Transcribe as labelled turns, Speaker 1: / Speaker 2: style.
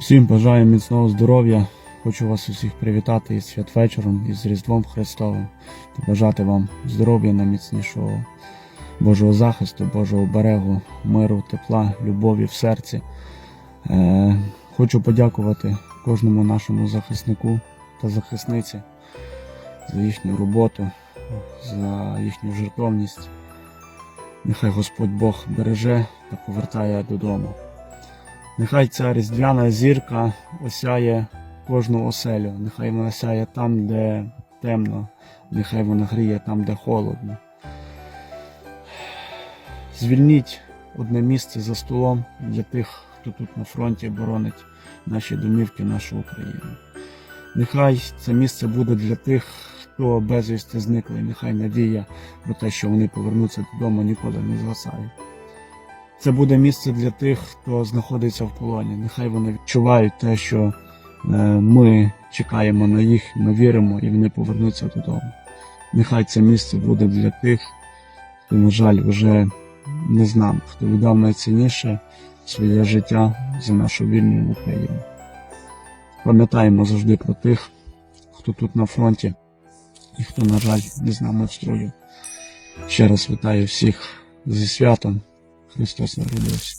Speaker 1: Всім бажаю міцного здоров'я. Хочу вас усіх привітати із святвечором, із Різдвом Христовим. Бажати вам здоров'я, найміцнішого Божого захисту, Божого берегу, миру, тепла, любові в серці. Е, хочу подякувати кожному нашому захиснику та захисниці за їхню роботу, за їхню жертовність. Нехай Господь Бог береже та повертає додому. Нехай ця різдвяна зірка осяє кожну оселю. Нехай вона сяє там, де темно, нехай вона гріє там, де холодно. Звільніть одне місце за столом для тих, хто тут на фронті боронить наші домівки, нашу Україну. Нехай це місце буде для тих, хто безвісти зникли. Нехай надія про те, що вони повернуться додому, ніколи не згасає. Це буде місце для тих, хто знаходиться в полоні. Нехай вони відчувають те, що е, ми чекаємо на їх, ми віримо і вони повернуться додому. Нехай це місце буде для тих, хто, на жаль, вже не з нами, хто віддав найцінніше своє життя за нашу вільну Україну. Пам'ятаємо завжди про тих, хто тут на фронті і хто, на жаль, не з нами в строю. Ще раз вітаю всіх зі святом. Христос народився.